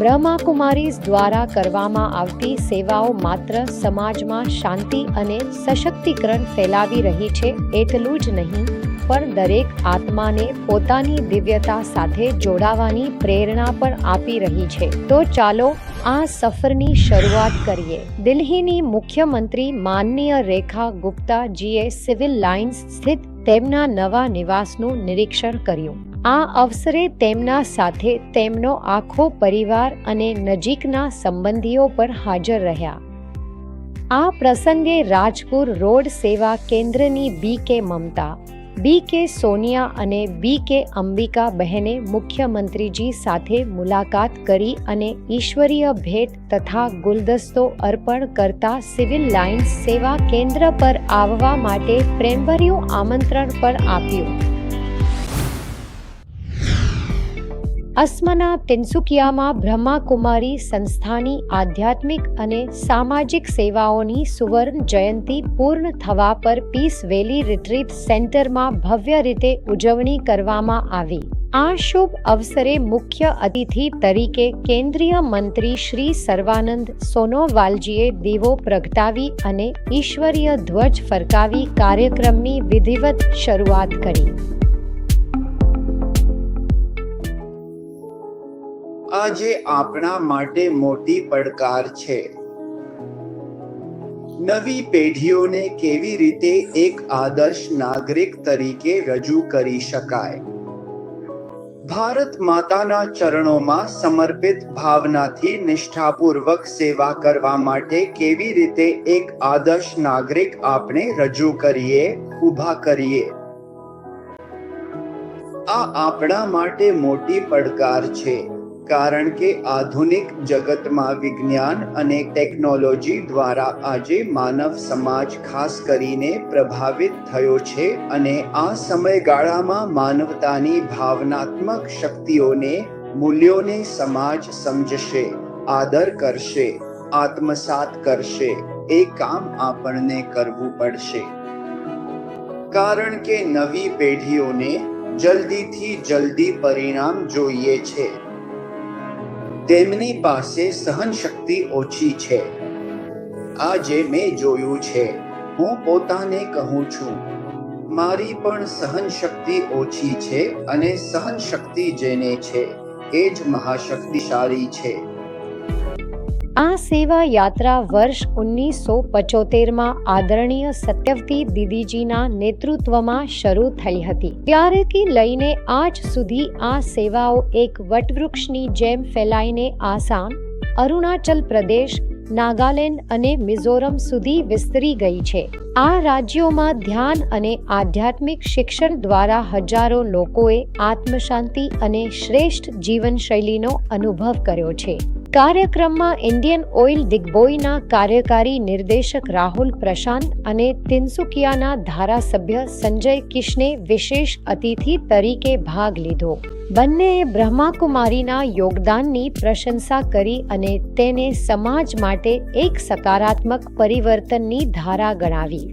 બ્રહ્માકુમારીઝ દ્વારા કરવામાં આવતી સેવાઓ માત્ર સમાજમાં શાંતિ અને સશક્તિકરણ ફેલાવી રહી છે એટલું જ નહીં, પણ દરેક આત્માને પોતાની દિવ્યતા સાથે જોડાવાની પ્રેરણા પણ આપી રહી છે. તો ચાલો આ સફરની શરૂઆત કરીએ. દિલ્હીની મુખ્યમંત્રી માનનીય રેખા ગુપ્તાજીએ સિવિલ લાઇન્સ સ્થિત તેમના નવા નિવાસનું નિરીક્ષણ કર્યું. આ અવસરે તેમના સાથે તેમનો આખો પરિવાર અને નજીકના સંબંધીઓ પર હાજર રહ્યા. આ પ્રસંગે રાજપુર રોડ સેવા કેન્દ્રની બી કે મમતા, બી કે સોનિયા અને બી કે અંબિકા બહેને મુખ્યમંત્રીજી સાથે મુલાકાત કરી અને ઈશ્વરીય ભેટ તથા ગુલદસ્તો અર્પણ કરતા સિવિલ લાઇન્સ સેવા કેન્દ્ર પર આવવા માટે પ્રેમભર્યું આમંત્રણ પણ આપ્યું. અસ્મના તિનસુકિયામાં બ્રહ્માકુમારી સંસ્થાની આધ્યાત્મિક અને સામાજિક સેવાઓની સુવર્ણ જયંતિ પૂર્ણ થવા પર પીસ વેલી રિટ્રીટ સેન્ટરમાં ભવ્ય રીતે ઉજવણી કરવામાં આવી. આ શુભ અવસરે મુખ્ય અતિથિ તરીકે કેન્દ્રીય મંત્રી શ્રી સર્વાનંદ સોનોવાલજીએ દીવો પ્રગટાવી અને ઈશ્વરીય ધ્વજ ફરકાવી કાર્યક્રમની વિધિવત શરૂઆત કરી. આજે આપણા માટે મોટી પડકાર છે. નવી પેઢીઓને કેવી રીતે એક આદર્શ નાગરિક તરીકે રજૂ કરી શકાય? ભારત માતાના ચરણોમાં સમર્પિત ભાવનાથી નિષ્ઠાપૂર્વક સેવા કરવા માટે કેવી રીતે એક આદર્શ નાગરિક આપણે રજૂ કરીએ, ઊભા કરીએ? આ આપણા માટે મોટી પડકાર છે. કારણ કે આધુનિક જગતમાં વિજ્ઞાન અને ટેકનોલોજી દ્વારા આજે માનવ સમાજ ખાસ કરીને પ્રભાવિત થયો છે અને આ સમયગાળામાં માનવતાની ભાવનાત્મક શક્તિઓને, મૂલ્યોને સમાજ સમજશે, આદર કરશે, આત્મસાત કરશે, એ કામ આપણને કરવું પડશે. કારણ કે નવી પેઢીઓને જલ્દીથી જલ્દી પરિણામ જોઈએ છે. તેમની પાસે સહન શક્તિ ઓછી છે. આજે મેં જોયું છે. હું પોતાને કહું છું, મારી પણ સહન શક્તિ ઓછી છે અને સહન શક્તિ જેને છે, એ જ મહાશક્તિશાળી છે. આ સેવા યાત્રા વર્ષ ઓગણીસો પચોતેરમાં આદરણીય સત્યવતી દીદીજીના નેતૃત્વમાં શરૂ થઈ હતી. ત્યારેથી લઈને આજ સુધી આ સેવાઓ એક વટવૃક્ષની જેમ ફેલાઈને આસામ, અરુણાચલ પ્રદેશ, નાગાલેન્ડ અને મિઝોરમ સુધી વિસ્તરી ગઈ છે. આ રાજ્યોમાં ધ્યાન અને આધ્યાત્મિક શિક્ષણ દ્વારા હજારો લોકોએ આત્મશાંતિ અને શ્રેષ્ઠ જીવનશૈલીનો અનુભવ કર્યો છે. કાર્યક્રમમાં ઇન્ડિયન ઓઇલ દિગ્બોઈના કાર્યકારી નિર્દેશક રાહુલ પ્રશાંત અને તિનસુકિયાના ધારાસભ્ય સંજય કિશને વિશેષ અતિથિ તરીકે ભાગ લીધો. બંનેએ બ્રહ્માકુમારીના યોગદાનની પ્રશંસા કરી અને તેને સમાજ માટે એક સકારાત્મક પરિવર્તનની ધારા ગણાવી.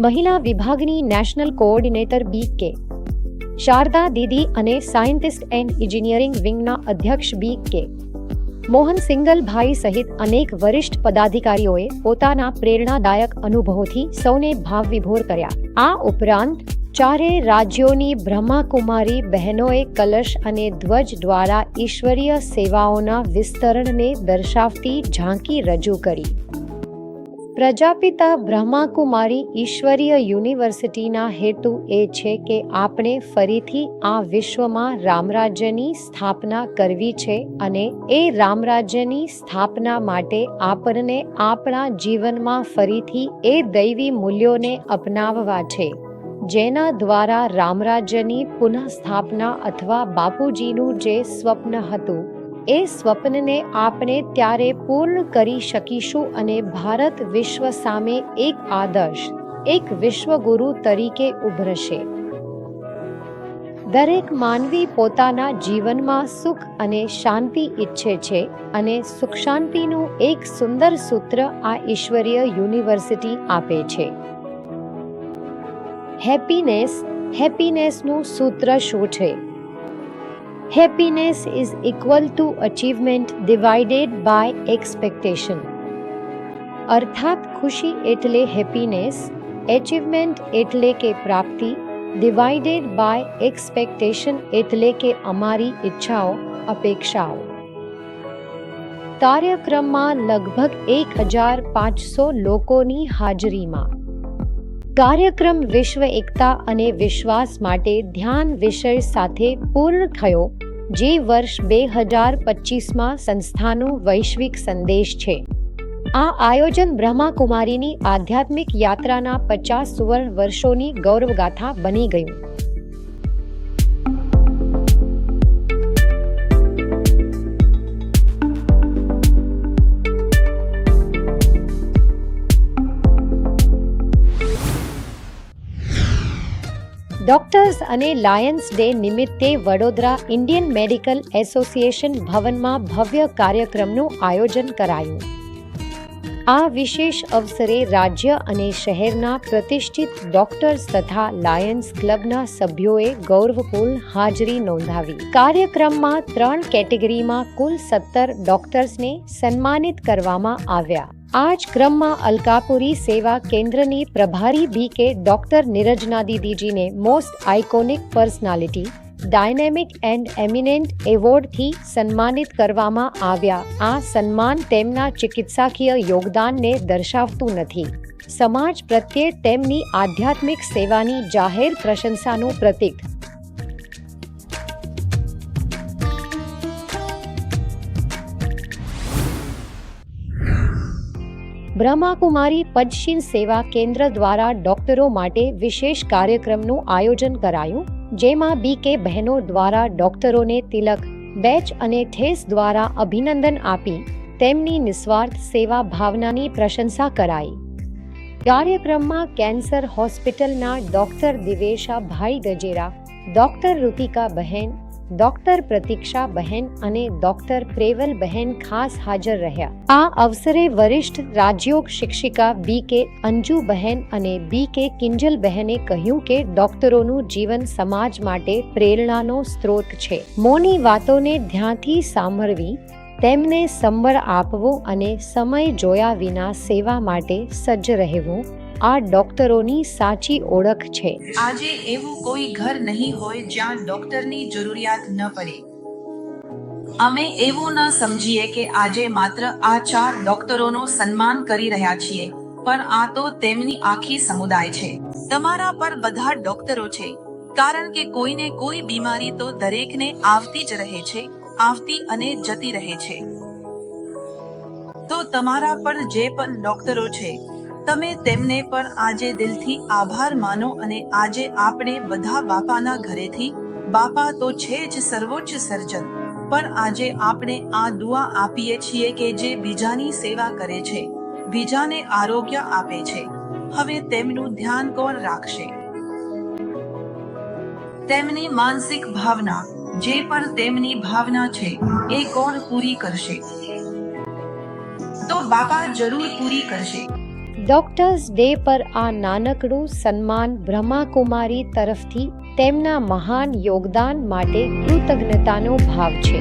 મહિલા વિભાગની નેશનલ કોઓર્ડિનેટર બી કે શારદા દીદી અને સાયન્ટિસ્ટ એન્ડ એન્જિનિયરિંગ વિંગના અધ્યક્ષ બી કે. મોહન સિંગલભાઈ સહિત અનેક વરિષ્ઠ પદાધિકારીઓએ પોતાના પ્રેરણાદાયક અનુભવોથી સૌને ભાવવિભોર કર્યા. આ ઉપરાંત, ચારેય રાજ્યોની બ્રહ્માકુમારી બહેનોએ કલશ અને ધ્વજ દ્વારા ઈશ્વરીય સેવાઓના વિસ્તરણને દર્શાવતી ઝાંકી રજૂ કરી. પ્રજાપિતા બ્રહ્માકુમારી ઈશ્વરીય યુનિવર્સિટીના હેતુ એ છે કે આપણે ફરીથી આ વિશ્વમાં રામરાજ્યની સ્થાપના કરવી છે અને એ રામરાજ્યની સ્થાપના માટે આપણને આપણા જીવનમાં ફરીથી એ દૈવી મૂલ્યોને અપનાવવા છે, જેના દ્વારા રામરાજ્યની પુનઃસ્થાપના અથવા બાપુજીનું જે સ્વપ્ન હતું. એ સ્વપ્નને આપણે ત્યારે પૂર્ણ કરી શકીશું અને ભારત વિશ્વ સામે એક આદર્શ, એક વિશ્વગુરુ તરીકે ઉભરશે. દરેક માનવી પોતાના જીવનમાં સુખ અને શાંતિ ઈચ્છે છે અને સુખ શાંતિનું એક સુંદર સૂત્ર આ ઈશ્વરીય યુનિવર્સિટી આપે છે. હેપીનેસ, હેપીનેસનું સૂત્ર શું છે? Happiness is equal to achievement divided by expectation અર્થાત ખુશી એટલે હેપીનેસ એચિવમેન્ટ એટલે કે પ્રાપ્તિ ડિવાઇડેડ બાય એક્સપેક્ટેશન એટલે કે અમારી ઈચ્છાઓ, અપેક્ષાઓ. કાર્યક્રમમાં લગભગ એક હજાર પાંચસો લોકોની હાજરીમાં. કાર્યક્રમ વિશ્વ એકતા અને વિશ્વાસ માટે ધ્યાન વિષય સાથે પૂર્ણ થયો જે વર્ષ બે હજાર પચીસમાં સંસ્થાનો વૈશ્વિક સંદેશ છે. આ આયોજન બ્રહ્માકુમારીની આધ્યાત્મિક યાત્રાના પચાસ સુવર્ણ વર્ષોની ગૌરવગાથા બની ગયું. ડોક્ટર્સ અને લાયન્સ ડે નિમિત્તે વડોદરા ઇન્ડિયન મેડિકલ એસોસિએશન ભવનમાં ભવ્ય કાર્યક્રમનું આયોજન કરાયું. આ વિશેષ અવસરે રાજ્ય અને શહેરના પ્રતિષ્ઠિત ડોક્ટર્સ તથા લાયન્સ ક્લબના સભ્યોએ ગૌરવપૂર્ણ હાજરી નોંધાવી. કાર્યક્રમમાં ત્રણ કેટેગરીમાં કુલ સત્તર ડોક્ટર્સને સન્માનિત કરવામાં આવ્યા. આ જ ક્રમમાં અલકાપુરી સેવા કેન્દ્રની પ્રભારી બી કે ડોક્ટર નિરજના દીદીજીને most iconic personality, dynamic and eminent એવોર્ડથી સન્માનિત કરવામાં આવ્યા. આ સન્માન તેમના ચિકિત્સાકીય યોગદાનને દર્શાવતું નથી. સમાજ પ્રત્યે તેમની આધ્યાત્મિક સેવાની જાહેર પ્રશંસાનું પ્રતીક બ્રહ્માકુમારી પદશીન સેવા કેન્દ્ર દ્વારા ડોક્ટરો માટે વિશેષ કાર્યક્રમનું આયોજન કરાયું, જેમાં બી કે બહેનો દ્વારા ડોક્ટરોને તિલક, બેચ અને ઠેસ દ્વારા અભિનંદન આપી, તેમની નિસ્વાર્થ સેવા ભાવનાની પ્રશંસા કરાઈ. કાર્યક્રમમાં કેન્સર હોસ્પિટલના ડોક્ટર દિવેશા ભાઈ ગજેરા ડોક્ટર ઋતિકા બહેન ડોક્ટર પ્રતીક્ષા બહેન અને ડોક્ટર પ્રેવલ બહેન ખાસ હાજર રહ્યા. આ અવસરે વરિષ્ઠ રાજયોગ શિક્ષિકા બી કે અંજુ બહેન અને બી કે કિંજલ બહેને કહ્યું કે ડોક્ટરોનું જીવન સમાજ માટે પ્રેરણાનો સ્ત્રોત છે. મોની વાતોને ધ્યાનથી સાંભળવી, તેમને સંબળ આપવો અને સમય જોયા વિના સેવા માટે સજ્જ રહેવું આ ડોક્ટરોની સાચી ઓળખ છે. આજે એવું કોઈ ઘર નહીં હોય જ્યાં ડોક્ટરની જરૂરિયાત ન પડે. અમે એવું ન સમજીએ કે આજે માત્ર આ ચાર ડોક્ટરોનું સન્માન કરી રહ્યા છીએ, પણ આ તો તેમની આખી સમુદાય છે. તમારા પર બધા ડોક્ટરો છે, કારણ કે કોઈને કોઈ બીમારી તો દરેકને આવતી જ રહે છે, આવતી અને જતી રહે છે. તો તમારા પર જે પણ ડોક્ટરો છે તમે તેમને પણ આજે દિલથી આભાર માનો અને આજે આપણે બધા બાપાના ઘરેથી, બાપા તો છે જ સર્વોચ્ચ સર્જન, પણ આજે આપણે આ દુઆ આપીએ છીએ કે જે બીજાની સેવા કરે છે, બીજાને આરોગ્ય આપે છે. હવે તેમનું ધ્યાન કોણ રાખશે? તેમની માનસિક ભાવના, જે પણ તેમની ભાવના છે, એ કોણ પૂરી કરશે? તો બાપા જરૂર પૂરી કરશે. ડોક્ટર્સ ડે પર આ નાનકડું સન્માન બ્રહ્માકુમારી તરફથી તેમના મહાન યોગદાન માટે કૃતજ્ઞતાનો ભાવ છે.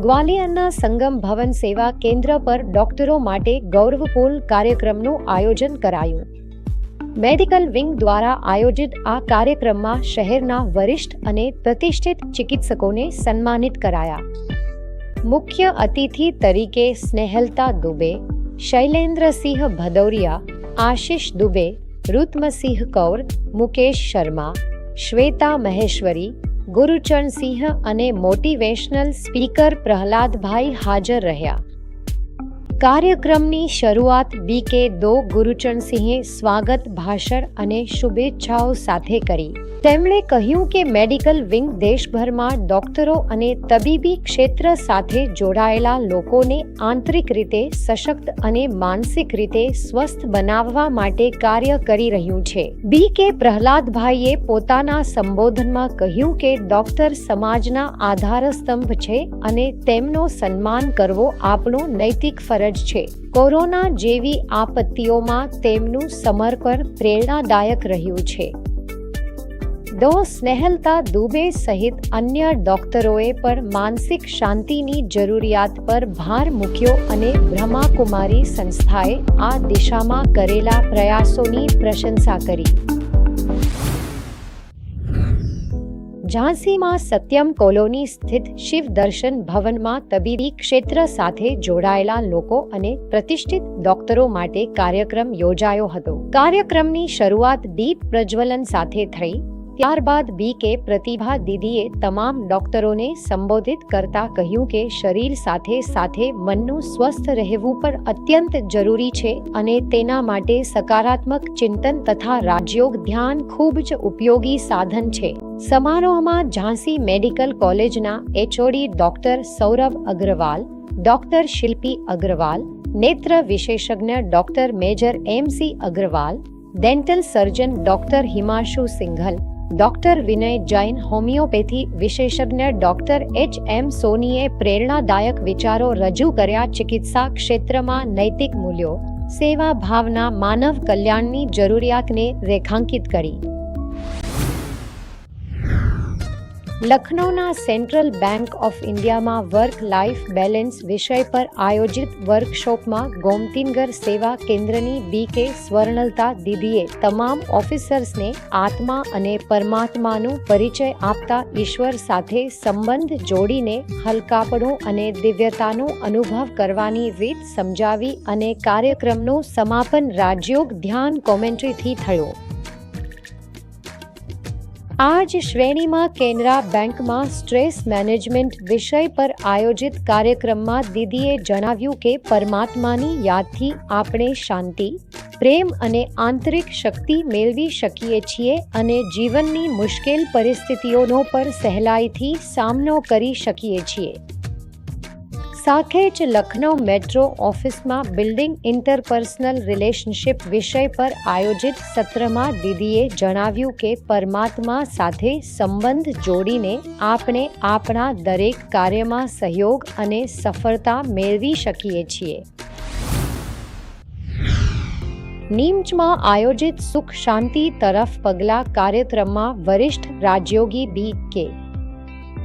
ગ્વાલિયરના સંગમ ભવન સેવા કેન્દ્ર પર ડોક્ટરો માટે ગૌરવપૂર્ણ કાર્યક્રમનું આયોજન કરાયું. મેડિકલ વિંગ દ્વારા આયોજિત આ કાર્યક્રમમાં શહેરના વરિષ્ઠ અને પ્રતિષ્ઠિત ચિકિત્સકોને સન્માનિત કરાયા. મુખ્ય અતિથિ તરીકે સ્નેહલતા દુબે, શૈલેન્દ્રસિંહ ભદૌરિયા, આશિષ દુબે રુત્મસિંહ કૌર, મુકેશ શર્મા, શ્વેતા મહેશ્વરી ગુરુચરણસિંહ અને મોટિવેશનલ સ્પીકર પ્રહલાદભાઈ હાજર રહ્યા. કાર્યક્રમની શરૂઆત બી કે દો ગુરુચરણસિંહે સ્વાગત ભાષણ અને શુભેચ્છાઓ સાથે કરી. તેમણે કહ્યું કે મેડિકલ વિંગ દેશભરમાં ડોક્ટરો અને તબીબી ક્ષેત્ર સાથે જોડાયેલા લોકોને આંતરિક રીતે સશક્ત અને માનસિક રીતે સ્વસ્થ બનાવવા માટે કાર્ય કરી રહ્યું છે. બી. કે. પ્રહલાદભાઈએ પોતાના સંબોધનમાં કહ્યું કે ડોક્ટર સમાજના આધારસ્તંભ છે અને તેમનો સન્માન કરવો આપણો નૈતિક ફરજ છે. કોરોના જેવી આપત્તિઓમાં તેમનું સમર્પણ પ્રેરણાદાયક રહ્યું છે. ડો સ્નેહલતા દુબે સહિત અન્ય ડોક્ટરોએ પણ માનસિક શાંતિની જરૂરિયાત પર ભાર મૂક્યો અને બ્રહ્માકુમારી સંસ્થાએ આ દિશામાં કરેલા પ્રયાસોની પ્રશંસા કરી. ઝાંસીમાં સત્યમ કોલોની સ્થિત શિવ દર્શન ભવનમાં તબીબી ક્ષેત્ર સાથે જોડાયેલા લોકો અને પ્રતિષ્ઠિત ડોક્ટરો માટે કાર્યક્રમ યોજાયો હતો. કાર્યક્રમની શરૂઆત દીપ પ્રજ્વલન સાથે થઈ. ત્યારબાદ બી કે પ્રતિભા દીદીએ તમામ ડોક્ટરોને સંબોધિત કરતા કહ્યું કે શરીર સાથે સાથે મનનું સ્વસ્થ રહેવું પણ અત્યંત જરૂરી છે અને તેના માટે સકારાત્મક ચિંતન તથા રાજયોગ ધ્યાન ખૂબ જ ઉપયોગી સાધન છે. સમારોહમાં ઝાંસી મેડિકલ કોલેજના HOD doctor Saurabh Agarwal, doctor Shilpi Agarwal, નેત્ર વિશેષજ્ઞ doctor major M C Agarwal, dental surgeon doctor Himanshu Singhal doctor Vinay Jain homeopathy વિશેષજ્ઞ doctor H M સોનીએ પ્રેરણાદાયક વિચારો રજૂ કર્યા ચિકિત્સા ક્ષેત્રમાં નૈતિક મૂલ્યો, સેવા ભાવના, માનવ કલ્યાણની જરૂરિયાતને રેખાંકિત કરી. લખનૌના સેન્ટ્રલ બેંક ઓફ ઇન્ડિયામાં વર્ક લાઇફ બેલેન્સ વિષય પર આયોજિત વર્કશોપમાં ગોમતીનગર સેવા કેન્દ્રની બી કે સ્વર્ણલતા દીદીએ તમામ ઓફિસર્સને આત્મા અને પરમાત્માનો પરિચય આપતા ઈશ્વર સાથે સંબંધ જોડીને હલકાપણું અને દિવ્યતાનો અનુભવ કરવાની રીત સમજાવી અને કાર્યક્રમનું સમાપન રાજયોગ ધ્યાન કોમેન્ટ્રીથી થયો. આ જ શ્રેણીમાં કેનરા બેંકમાં સ્ટ્રેસ મેનેજમેન્ટ વિષય પર આયોજિત કાર્યક્રમમાં દીદીએ જણાવ્યું કે પરમાત્માની યાદથી આપણે શાંતિ, પ્રેમ અને આંતરિક શક્તિ મેળવી શકીએ છીએ અને જીવનની મુશ્કેલ પરિસ્થિતિઓનો પર સહેલાઈથી સામનો કરી શકીએ છીએ. સાથે લખનૌ મેટ્રો ઓફિસમાં બિલ્ડિંગ ઇન્ટરપર્સનલ રિલેશનશિપ વિષય પર આયોજિત સત્રમાં દીદીએ જણાવ્યું કે પરમાત્મા સાથે સંબંધ જોડીને આપણે આપણા દરેક કાર્યમાં સહયોગ અને સફળતા મેળવી શકીએ છીએ. નીમચમાં આયોજિત સુખ શાંતિ તરફ પગલા કાર્યક્રમમાં વરિષ્ઠ રાજયોગી બી કે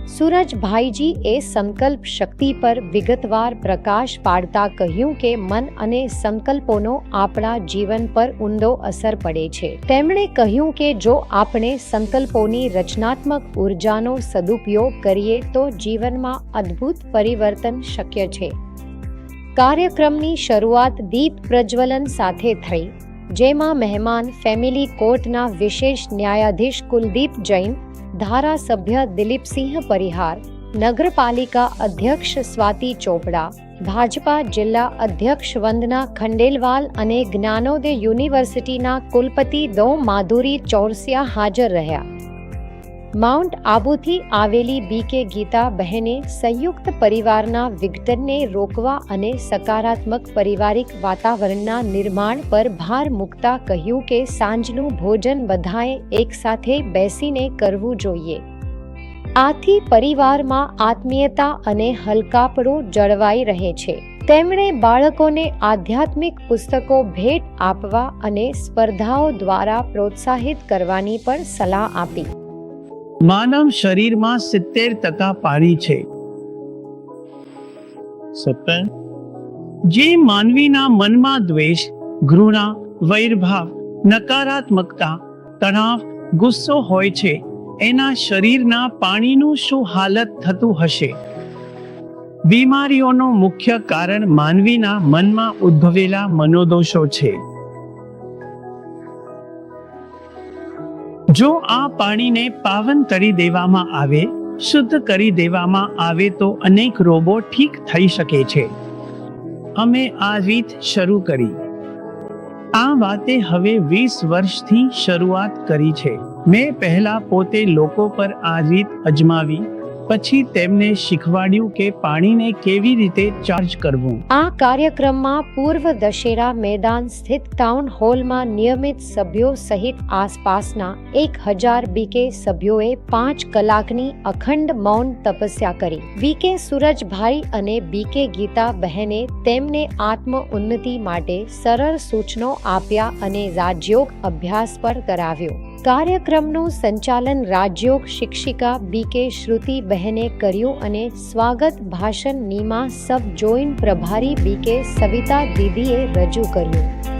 સુરજભાઈજી એ સંકલ્પ શક્તિ પર વિગતવાર પ્રકાશ પાડતા કહ્યું કે મન અને સંકલ્પોનો આપણા જીવન પર ઊંડો અસર પડે છે. તેમણે કહ્યું કે જો આપણે સંકલ્પોની રચનાત્મક ઉર્જાનો સદુપયોગ કરીએ તો જીવનમાં અદ્ભુત પરિવર્તન શક્ય છે. કાર્યક્રમની શરૂઆત દીપ પ્રજ્વલન સાથે થઈ, જેમાં મહેમાન ફેમિલી કોર્ટના વિશેષ ન્યાયાધીશ કુલદીપ જૈન ધારાસભ્ય દિલીપસિંહ પરિહાર, નગરપાલિકા અધ્યક્ષ સ્વાતિ ચોપડા, ભાજપા જિલ્લા અધ્યક્ષ વંદના ખંડેલવાલ અને જ્ઞાનોદય યુનિવર્સિટીના કુલપતિ દો માધુરી ચોરસિયા હાજર રહ્યા. માઉન્ટ આબુથી આવેલી બીકે ગીતા બહેને સંયુક્ત પરિવારના વિઘટનને રોકવા અને સકારાત્મક પરિવારિક વાતાવરણના નિર્માણ પર ભાર મૂકતા કહ્યું કે સાંજનું ભોજન બધાએ એકસાથે બેસીને કરવું જોઈએ. આથી પરિવારમાં આત્મીયતા અને હલકાપડો જળવાઈ રહે છે. તેમણે બાળકોને આધ્યાત્મિક પુસ્તકો ભેટ આપવા અને સ્પર્ધાઓ દ્વારા પ્રોત્સાહિત કરવાની પણ સલાહ આપી. માનવ શરીરમાં સિત્તેર ટકા પાણી છે. જે માનવીના મનમાં દ્વેષ ઘૃણા વૈરભાવ નકારાત્મકતા તણાવ ગુસ્સો હોય છે એના શરીરના પાણીનું શું હાલત થતું હશે? બીમારીઓનું મુખ્ય કારણ માનવીના મનમાં ઉદ્ભવેલા મનોદોષો છે. જો આ પાણીને પાવન કરી દેવામાં આવે, શુદ્ધ કરી દેવામાં આવે તો અનેક રોગો ઠીક થઈ શકે છે. અમે આ રીત શરૂ કરી. આ વાતે હવે વીસ વર્ષથી શરૂઆત કરી છે. મેં પહેલા પોતે લોકો પર આ રીત અજમાવી. પછી તેમને શીખવાડ્યું કે પાણીને કેવી રીતે ચાર્જ કરવું. આ કાર્યક્રમમાં પૂર્વ દશેરા મેદાન સ્થિત ટાઉન હોલમાં નિયમિત સભ્યો સહિત આસપાસના એક હજાર બીકે સભ્યોએ પાંચ કલાકની અખંડ મૌન તપસ્યા કરી. બીકે સુરજભાઈ અને બીકે ગીતા બહેને તેમને આત્મ ઉન્નતિ માટે સરળ સૂચનો આપ્યા અને રાજયોગ અભ્યાસ પર કરાવ્યો. કાર્યક્રમનું સંચાલન રાજયોગ શિક્ષિકા બીકે શ્રુતિ બહેને કર્યું અને સ્વાગત ભાષણ નીમા સબ જોઈન્ટ પ્રભારી બીકે સવિતા દીદીએ રજૂ કર્યું.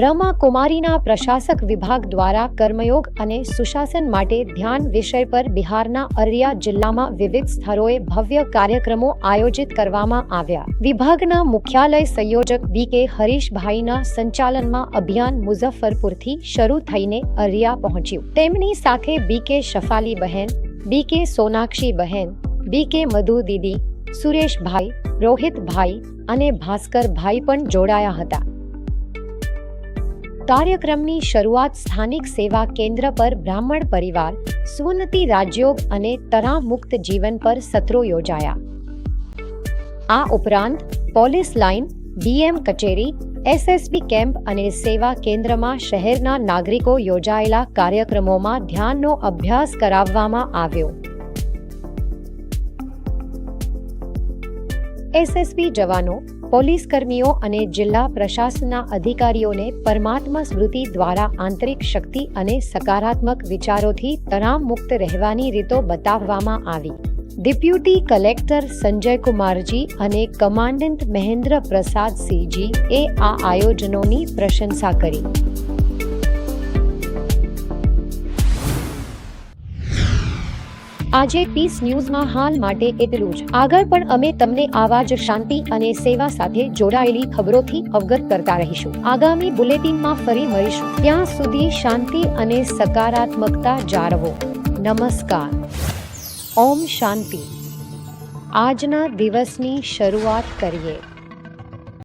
બ્રહ્મા કુમારીના પ્રશાસક વિભાગ દ્વારા કર્મયોગ અને સુશાસન માટે ધ્યાન વિષય પર બિહારના અરરિયા જિલ્લામાં વિવિધ સ્થળોએ ભવ્ય કાર્યક્રમો આયોજિત કરવામાં આવ્યા. વિભાગના મુખ્યાલય સંયોજક બી કે હરીશભાઈના સંચાલનમાં અભિયાન મુઝફ્ફરપુરથી શરૂ થઈને અરરિયા પહોંચ્યું. તેમની સાથે બી કે શફાલી બહેન બી કે સોનાક્ષી બહેન બી કે મધુ દીદી સુરેશભાઈ, રોહિતભાઈ અને ભાસ્કરભાઈ પણ જોડાયા હતા. કાર્યક્રમની શરૂઆત સ્થાનિક સેવા કેન્દ્ર પર બ્રાહ્મણ પરિવાર, સુન્નતિ રાજયોગ અને તરા મુક્ત જીવન પર સત્રો યોજાયા. આ ઉપરાંત પોલીસ લાઇન, ડીએમ કચેરી, એસએસબી કેમ્પ અને સેવા કેન્દ્રમાં શહેરના નાગરિકો યોજાયેલા કાર્યક્રમોમાં ધ્યાનનો અભ્યાસ કરાવવામાં આવ્યો. એસએસબી જવાનો પોલીસ કર્મીઓ અને જિલ્લા પ્રશાસનના અધિકારીઓને પરમાત્મા સ્મૃતિ દ્વારા આંતરિક શક્તિ અને સકારાત્મક વિચારોથી તણાવ મુક્ત રહેવાની રીતો બતાવવામાં આવી. ડેપ્યુટી કલેક્ટર સંજય કુમારજી અને કમાન્ડન્ટ મહેન્દ્ર પ્રસાદ સિંહજી એ આ આયોજનોની પ્રશંસા કરી. આજે પીસ ન્યૂઝમાં હાલ માટે એટલું જ. આગળ પણ અમે તમને આવા જ શાંતિ અને સેવા સાથે જોડાયેલી ખબરોથી અવગત કરતા રહીશું. આગામી બુલેટિનમાં ફરી મળીશું. ત્યાં સુધી શાંતિ અને સકારાત્મકતા જાળવો. નમસ્કાર. ઓમ શાંતિ. આજના દિવસની શરૂઆત કરીએ.